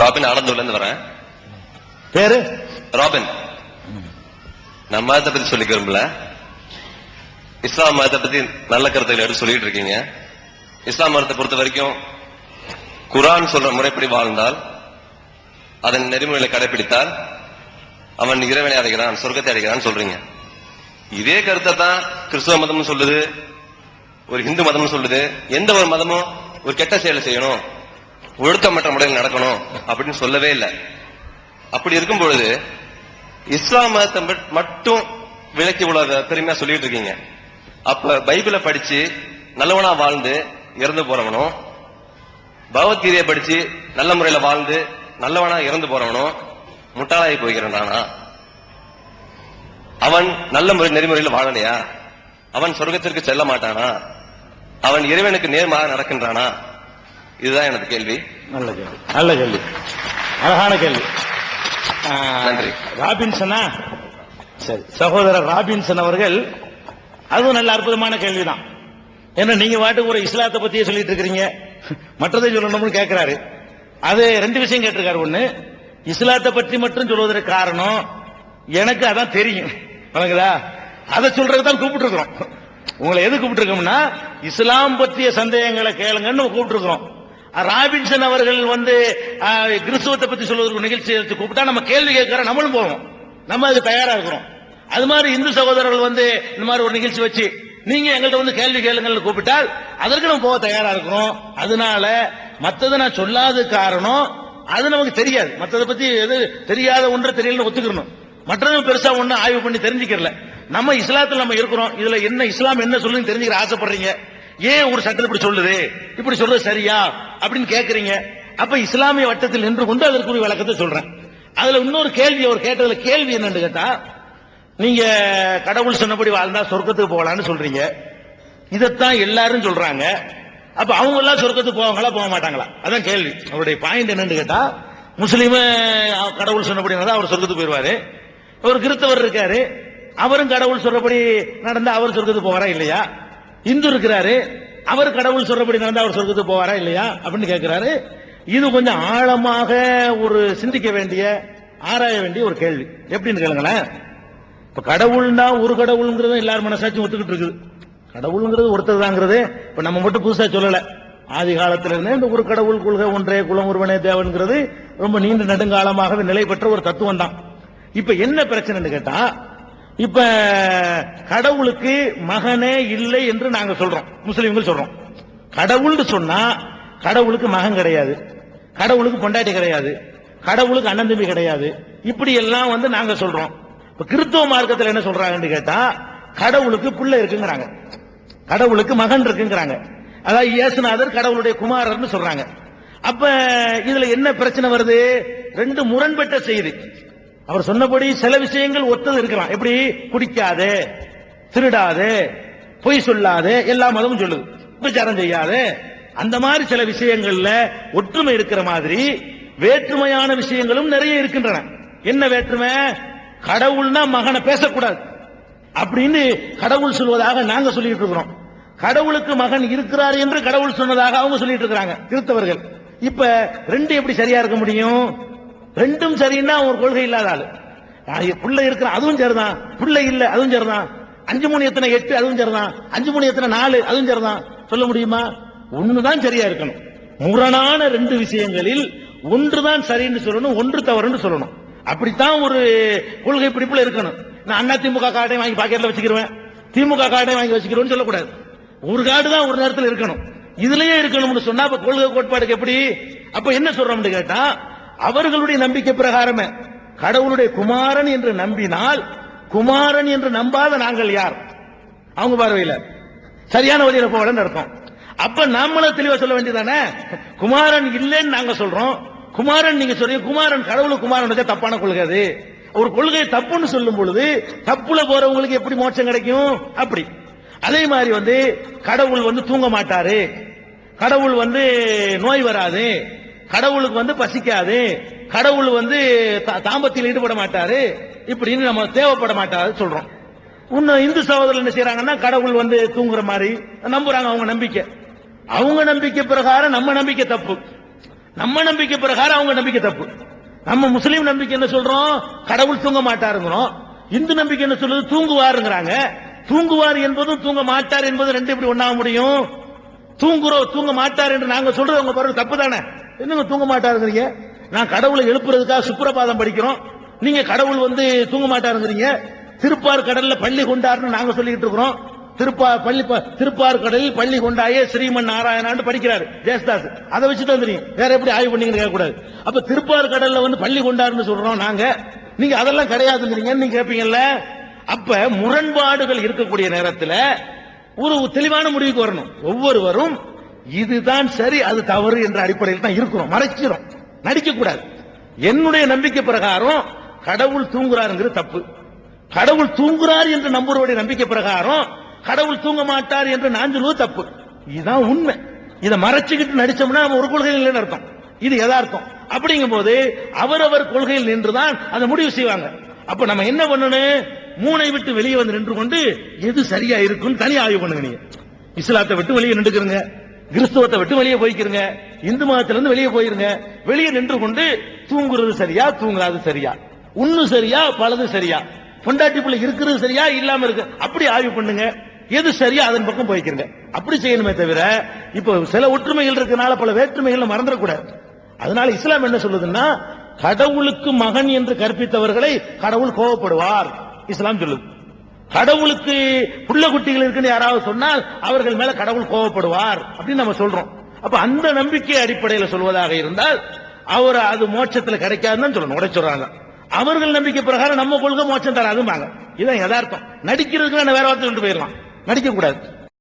Robin ஆனந்தூர்ல இருந்து வரேன். பேரு? ராபின். நான் மதத்தை பத்தி சொல்லிக்க விரும்பல. இஸ்லாம் மதத்தை பத்தி நல்ல கருத்துக்களை எடுத்து சொல்லிட்டு இருக்கீங்க. இஸ்லாம் மதத்தை பொறுத்த வரைக்கும் குரான் சொல்ற முறைப்படி வாழ்ந்தால் அதன் நெறிமுறைகளை கடைபிடித்தால் அவன் இறைவனை அடைகிறான் சொர்க்கத்தை அடைகிறான் சொல்றீங்க. இதே கருத்தை தான் கிறிஸ்துவ மதமும் சொல்லுது ஒரு இந்து மதமும் சொல்லுது. எந்த ஒரு மதமும் ஒரு கெட்ட செயலை செய்யணும். ஒழுக்கமற்ற முறையில் நடக்கணும் அப்படின்னு சொல்லவே இல்லை. அப்படி இருக்கும் பொழுது இஸ்லாம் மதத்தை மட்டும் விலக்கி உள்ள பெருமையா சொல்லிட்டு இருக்கீங்க. அப்ப பைபிளை படிச்சு நல்லவனா வாழ்ந்து இறந்து போறவனும் பகவத்கீதையை படிச்சு நல்ல முறையில வாழ்ந்து நல்லவனா இறந்து போறவனும் முட்டாளாகி போய்கிறானா அவன் நல்ல முறை நெறிமுறையில் வாழலையா? அவன் சொர்க்கத்திற்கு செல்ல மாட்டானா? அவன் இறைவனுக்கு நேர்மாக நடக்கின்றானா? இதுதான் எனது கேள்வி. நல்ல கேள்வி. நல்ல கேள்வி. அழகான கேள்வி. நன்றி. ராபின்சனா? சரி சகோதரர் ராபின்சன் அவர்கள் அதுவும் நல்ல அற்புதமான கேள்விதான். ஏன்னா நீங்க வாட்டுக்கு ஒரு இஸ்லாத்தை பத்தியே சொல்லிட்டு இருக்கிறீங்க. மற்றதை சொல்லணும்னு கேட்கிறாரு அது ரெண்டு விஷயம் கேட்டிருக்காரு. ஒண்ணு இஸ்லாத்தை பற்றி மட்டும் சொல்வதற்கு காரணம் எனக்கு அதான் தெரியும். வணங்குதா அதை சொல்றதுக்கு தான் கூப்பிட்டுருக்கிறோம். உங்களை எது கூப்பிட்டுருக்கோம்னா இஸ்லாம் பற்றிய சந்தேகங்களை கேளுங்கன்னு கூப்பிட்டுருக்கிறோம். ராபின்சன் அவர்கள் வந்து கிறிஸ்துவத்தை பத்தி சொல்வதற்கு நிகழ்ச்சி கூப்பிட்டா நம்ம கேள்வி கேட்கிற நம்மளும் போவோம். நம்ம அதுக்கு தயாரா இருக்கிறோம். அது மாதிரி இந்து சகோதரர்கள் வந்து இந்த மாதிரி ஒரு நிகழ்ச்சி வச்சு நீங்க எங்கள்கிட்ட வந்து கேள்வி கேளுங்கள்னு கூப்பிட்டால் அதற்கு நம்ம போக தயாரா இருக்கிறோம். அதனால மத்ததை நான் சொல்லாத காரணம் அது நமக்கு தெரியாது. மத்ததை பத்தி எது தெரியாத ஒன்று தெரியலன்னு ஒத்துக்கணும். மற்றவங்க பெருசா ஒண்ணு ஆய்வு பண்ணி தெரிஞ்சுக்கிறல. நம்ம இஸ்லாத்துல நம்ம இருக்கிறோம். இதுல என்ன இஸ்லாம் என்ன சொல்லுன்னு தெரிஞ்சுக்கிற ஆசைப்படுறீங்க? ஏன் ஒரு சட்டம் இப்படி சொல்லுது? இப்படி சொல்றது சரியா? அப்படின்னு கேட்கறீங்க அப்ப இஸ்லாமிய வட்டத்தில் நின்று கொண்டு அதற்குரிய விளக்கத்தை சொல்றேன். அதுல இன்னொரு கேள்வி அவர் கேட்டதுல கேள்வி என்னன்னு கேட்டா நீங்க கடவுள் சொன்னபடி வாழ்ந்தா சொர்க்கத்துக்கு போகலான்னு சொல்றீங்க. இதைத்தான் எல்லாரும் சொல்றாங்க. அப்ப அவங்க எல்லாம் சொர்க்கத்துக்கு போவாங்களா போக மாட்டாங்களா? அதான் கேள்வி. அவருடைய பாயிண்ட் என்னன்னு கேட்டா முஸ்லீம் கடவுள் சொன்னபடி அவர் சொர்க்கத்துக்கு போயிருவாரு. ஒரு கிறிஸ்தவர் இருக்காரு. அவரும் கடவுள் சொல்றபடி நடந்தா அவர் சொர்க்கத்துக்கு போவாரா இல்லையா? இந்து இருக்கிறாரு அவர் கடவுள் சொல்றபடி நடந்தா அவர் சொர்க்கத்துக்கு போவாரா இல்லையா? அப்படின்னு கேட்கிறாரு இது கொஞ்சம் ஆழமாக ஒரு சிந்திக்க வேண்டிய ஆராய வேண்டிய ஒரு கேள்வி. எப்படின்னு கேளுங்களேன். இப்ப கடவுள்னா ஒரு கடவுள்ங்கிறது எல்லாரும் மனசாச்சும் ஒத்துக்கிட்டு இருக்குது. கடவுள்ங்கிறது ஒருத்தர் தாங்கிறது இப்ப நம்ம மட்டும் புதுசா சொல்லல. ஆதி காலத்துல இருந்தே இந்த ஒரு கடவுள் கொள்கை ஒன்றே குலம் ஒருவனே தேவன்கிறது ரொம்ப நீண்ட நெடுங்காலமாகவே நிலை பெற்ற ஒரு தத்துவம் தான் இப்ப என்ன பிரச்சனைன்னு கேட்டா இப்ப கடவுளுக்கு மகனே இல்லை என்று நாங்க சொல்றோம். முஸ்லீம்கள் சொல்றோம். கடவுள்னு சொன்னா கடவுளுக்கு மகன் கிடையாது. கடவுளுக்கு பொண்டாட்டி கிடையாது. கடவுளுக்கு அண்ணன் தம்பி கிடையாது. இப்படி எல்லாம் வந்து நாங்க சொல்றோம். இப்ப கிறிஸ்தவ மார்க்கத்தில் என்ன சொல்றாங்கன்னு கேட்டா கடவுளுக்கு பிள்ளை இருக்குங்கிறாங்க. கடவுளுக்கு மகன் இருக்குங்கிறாங்க. அதாவது இயேசுநாதர் கடவுளுடைய குமாரர்னு சொல்றாங்க. அப்ப இதுல என்ன பிரச்சனை வருது? ரெண்டு முரண்பட்ட செய்தி. அவர் சொன்னபடி சில விஷயங்கள் ஒத்தது இருக்கலாம். எப்படி? குடிக்காது திருடாது பொய் சொல்லாது எல்லா மதமும் சொல்லுது. உபச்சாரம் செய்யாது. அந்த மாதிரி சில விஷயங்கள்ல ஒற்றுமை இருக்கிற மாதிரி வேற்றுமையான விஷயங்களும் நிறைய இருக்கின்றன. என்ன வேற்றுமை? கடவுள்னா மகனை பேசக்கூடாது. அப்படின்னு கடவுள் சொல்வதாக நாங்க சொல்லிட்டு இருக்கிறோம். கடவுளுக்கு மகன் இருக்கிறார் என்று கடவுள் சொன்னதாக அவங்க சொல்லிட்டு இருக்கிறாங்க கிறிஸ்தவர்கள். இப்ப ரெண்டு எப்படி சரியா இருக்க முடியும்? ரெண்டும் சரின்னா ஒரு கொள்கை இல்லாத ஆளு. நான் இருக்கிற அதுவும் சரிதான். பிள்ளை இல்ல அதுவும் சரிதான். அஞ்சு மணி எத்தனை எட்டு அதுவும் சரிதான். அஞ்சு மூணு எத்தனை நாலு அதுவும் சரிதான். சொல்ல முடியுமா? ஒண்ணுதான் சரியா இருக்கணும். முரணான ரெண்டு விஷயங்களில் ஒன்றுதான் சரின்னு சொல்லணும் ஒன்று தவறுன்னு சொல்லணும். அப்படித்தான் ஒரு கொள்கை பிடிப்புல இருக்கணும். நான் அண்ணா திமுக கார்டை வாங்கி பாக்கெட்ல வச்சுக்கிருவேன். திமுக கார்டை வாங்கி வச்சுக்கிறோம்னு சொல்லக்கூடாது. ஒரு கார்டு தான் ஒரு நேரத்தில் இருக்கணும். இதுலயே இருக்கணும்னு சொன்னா அப்ப கொள்கை கோட்பாடுக்கு எப்படி? அப்ப என்ன சொல்றோம்னு கேட்டா அவர்களுடைய நம்பிக்கை பிரகாரமே. கடவுளுடைய குமாரன் என்று நம்பினால் குமாரன் என்று நம்பாத நாங்கள் யார்? அவங்க பார்வையில். சரியான வழியில போகலன்னு அர்த்தம். அப்ப நாமளும் தெளிவா சொல்ல வேண்டியதானே குமாரன் இல்லைன்னு நாங்க சொல்றோம். குமாரன் நீங்க சொல்றீங்க. குமாரன் கடவுள் குமாரன் வச்சா தப்பான கொள்கை அது. ஒரு கொள்கை தப்புன்னு சொல்லும் பொழுது தப்புல போறவங்களுக்கு எப்படி மோட்சம் கிடைக்கும்? அப்படி. அதே மாதிரி வந்து கடவுள் வந்து தூங்க மாட்டாரு. கடவுள் வந்து நோய் வராது. கடவுளுக்கு வந்து பசிக்காது. கடவுள் வந்து தா- தாம்பத்தியில் ஈடுபட மாட்டாரு. இப்படின்னு நம்ம தேவைப்பட மாட்டாரு சொல்றோம். இன்னும் இந்து சகோதரர் என்ன செய்யறாங்கன்னா கடவுள் வந்து தூங்குற மாதிரி நம்புறாங்க அவங்க நம்பிக்கை. அவங்க நம்பிக்கை பிரகாரம் நம்ம நம்பிக்கை தப்பு. நம்ம நம்பிக்கை பிரகாரம் அவங்க நம்பிக்கை தப்பு. நம்ம முஸ்லீம் நம்பிக்கை என்ன சொல்றோம்? கடவுள் தூங்க மாட்டாருங்கிறோம். இந்து நம்பிக்கை என்ன சொல்றது? தூங்குவாருங்கிறாங்க. தூங்குவார் என்பதும் தூங்க மாட்டார் என்பதும் ரெண்டு எப்படி ஒன்னாக முடியும்? தூங்குறோம் தூங்க மாட்டார் என்று நாங்க சொல்றது உங்க பிறகு தப்பு தானே என்னங்க தூங்க மாட்டாருங்கிறீங்க? நான் கடவுளை எழுப்புறதுக்காக சுப்பிரபாதம் படிக்கிறோம். நீங்க கடவுள் வந்து தூங்க மாட்டாருங்கிறீங்க. திருப்பார் கடல்ல பள்ளி கொண்டார்னு நாங்க சொல்லிட்டு இருக்கிறோம். திருப்பா பள்ளி திருப்பார் கடலில் பள்ளி கொண்டாயே ஸ்ரீமன் நாராயணான்னு படிக்கிறாரு ஜெயஸ்தாஸ் அதை வச்சு தான் தெரியும். வேற எப்படி ஆய்வு பண்ணீங்கன்னு கேட்கக்கூடாது. அப்ப திருப்பார் கடல்ல வந்து பள்ளி கொண்டாருன்னு சொல்றோம் நாங்க. நீங்க அதெல்லாம் கிடையாதுங்கிறீங்கன்னு நீங்க கேட்பீங்கல்ல அப்ப முரண்பாடுகள் இருக்கக்கூடிய நேரத்தில் ஒரு தெளிவான முடிவுக்கு வரணும். ஒவ்வொருவரும் இதுதான் சரி அது தவறு என்ற அடிப்படையில் தான் இருக்கிறோம். மறைச்சிடும் நடிக்க கூடாது என்னுடைய நம்பிக்கை பிரகாரம் கடவுள் தூங்குறாருங்கிறது தப்பு. கடவுள் தூங்குறார் என்று நம்புறவருடைய நம்பிக்கை பிரகாரம் கடவுள் தூங்க மாட்டார் என்று நான் சொல்லுவது தப்பு. இதுதான் உண்மை. இதை மறைச்சுக்கிட்டு நடிச்சோம்னா நம்ம ஒரு கொள்கையில் இல்லைன்னு அர்த்தம். இது எதார்த்தம் அப்படிங்கும் போது அவரவர் கொள்கையில் நின்றுதான் அதை முடிவு செய்வாங்க. அப்ப நம்ம என்ன பண்ணணும்? மூனை விட்டு வெளியே வந்து நின்று கொண்டு எது சரியா இருக்குன்னு தனி ஆய்வு பண்ணுங்க நீங்க. இஸ்லாத்தை விட்டு வெளியே நின்றுக்கிறங்க. கிறிஸ்துவத்தை விட்டு வெளியே போய்க்கிறங்க இந்து மதத்திலிருந்து வெளியே போயிருங்க. வெளியே நின்று கொண்டு தூங்குறது சரியா தூங்காது சரியா? ஒண்ணு சரியா பலது சரியா? பொண்டாட்டி பிள்ளை இருக்கிறது சரியா இல்லாம இருக்கு? அப்படி ஆய்வு பண்ணுங்க. எது சரியா அதன் பக்கம் போய்க்கிறங்க அப்படி செய்யணுமே தவிர இப்போ சில ஒற்றுமைகள் இருக்கனால பல வேற்றுமைகள் மறந்துடக்கூடாது. அதனால இஸ்லாம் என்ன சொல்லுதுன்னா கடவுளுக்கு மகன் என்று கற்பித்தவர்களை கடவுள் கோவப்படுவார். இஸ்லாம் சொல்லுது. கடவுளுக்கு புள்ள குட்டிகள் இருக்குன்னு யாராவது சொன்னால் அவர்கள் மேல கடவுள் கோவப்படுவார் அப்படின்னு நம்ம சொல்றோம். அப்ப அந்த நம்பிக்கை அடிப்படையில் சொல்வதாக இருந்தால் அவர் அது மோட்சத்தில் கிடைக்காதுன்னு சொல்லணும். உடை சொல்றாங்க. அவர்கள் நம்பிக்கை பிரகாரம் நம்ம கொள்கை மோட்சம் தராதுமாங்க இதுதான் யதார்த்தம். நடிக்கிறதுக்கு வேற வார்த்தை கொண்டு போயிடலாம். நடிக்க கூடாது